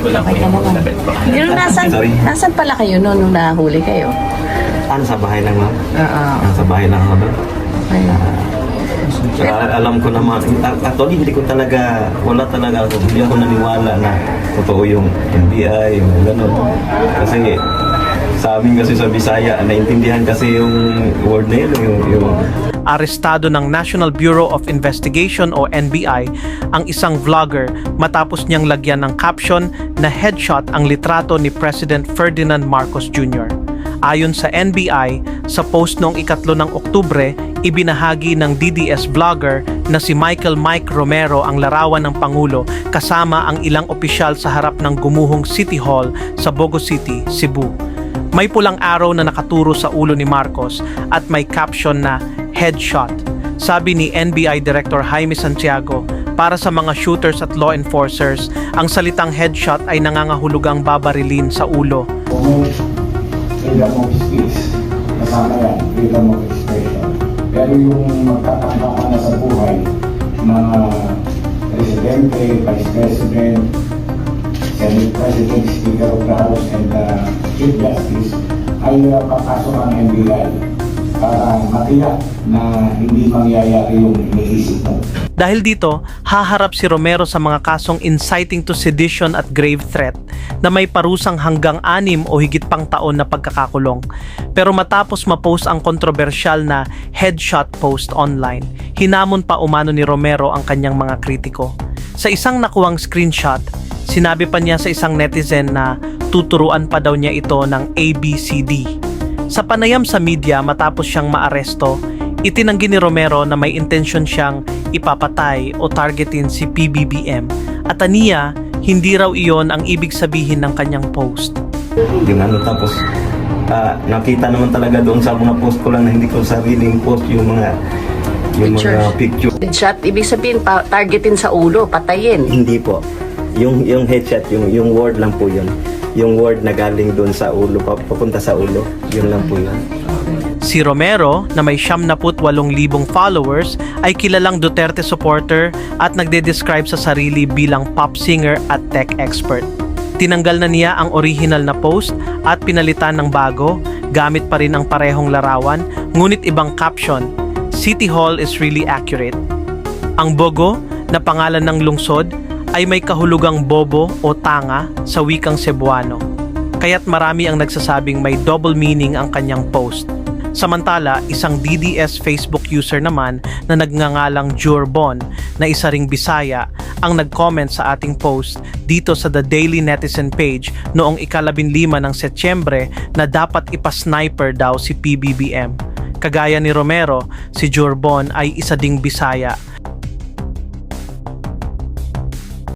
Okay ka naman. Pero nasan, nasan pala kayo noon nung nahuli kayo? Ano sa bahay lang ma'am? Oo. Nasa bahay lang ako doon. Okay. Saka alam ko naman, a- actually hindi ko talaga, wala talaga ako, hindi ako naniwala na totoo yung NBI, yung gano'n. Kasi sa amin kasi sa Bisaya, naintindihan kasi yung word na yun, yung, yung Arestado ng National Bureau of Investigation o NBI ang isang vlogger matapos niyang lagyan ng caption na headshot ang litrato ni President Ferdinand Marcos Jr. Ayon sa NBI, sa post noong ikatlo ng Oktubre, ibinahagi ng DDS vlogger na si Michael Mike Romero ang larawan ng Pangulo kasama ang ilang opisyal sa harap ng gumuhong City Hall sa Bogo City, Cebu. May pulang araw na nakaturo sa ulo ni Marcos at may caption na headshot. Sabi ni NBI Director Jaime Santiago, para sa mga shooters at law enforcers, ang salitang headshot ay nangangahulugang babarilin sa ulo. Freedom of speech, kasama yan, freedom of expression. Pero yung magtatangka ka na sa buhay, mga presidente, vice president, senate president, speaker house, and uh, chief justice, ay uh, papasok ang NBI para matiyak na hindi mangyayari yung iniisip mo. Dahil dito, haharap si Romero sa mga kasong inciting to sedition at grave threat na may parusang hanggang anim o higit pang taon na pagkakakulong. Pero matapos ma-post ang kontrobersyal na headshot post online, hinamon pa umano ni Romero ang kanyang mga kritiko. Sa isang nakuwang screenshot, sinabi pa niya sa isang netizen na tuturuan pa daw niya ito ng ABCD. Sa panayam sa media matapos siyang maaresto, itinanggi ni Romero na may intensyon siyang ipapatay o targetin si PBBM at aniya hindi raw iyon ang ibig sabihin ng kanyang post. yung ano tapos ah, nakita naman talaga doon sa mga post ko lang na hindi ko sariling post yung mga yung mga Pictures. picture Headshot, ibig sabihin, pa- targetin sa ulo, patayin. hindi po yung yung headshot yung yung word lang po yun yung word na galing doon sa ulo pa- papunta sa ulo yun lang po yun Si Romero, na may 78,000 followers, ay kilalang Duterte supporter at nagde-describe sa sarili bilang pop singer at tech expert. Tinanggal na niya ang original na post at pinalitan ng bago, gamit pa rin ang parehong larawan, ngunit ibang caption, City Hall is really accurate. Ang Bogo, na pangalan ng lungsod, ay may kahulugang bobo o tanga sa wikang Cebuano. Kaya't marami ang nagsasabing may double meaning ang kanyang post. Samantala, isang DDS Facebook user naman na nagngangalang Jurbon na isa ring Bisaya ang nag-comment sa ating post dito sa The Daily Netizen page noong ikalabinlima ng Setyembre na dapat ipasniper daw si PBBM. Kagaya ni Romero, si Jurbon ay isa ding Bisaya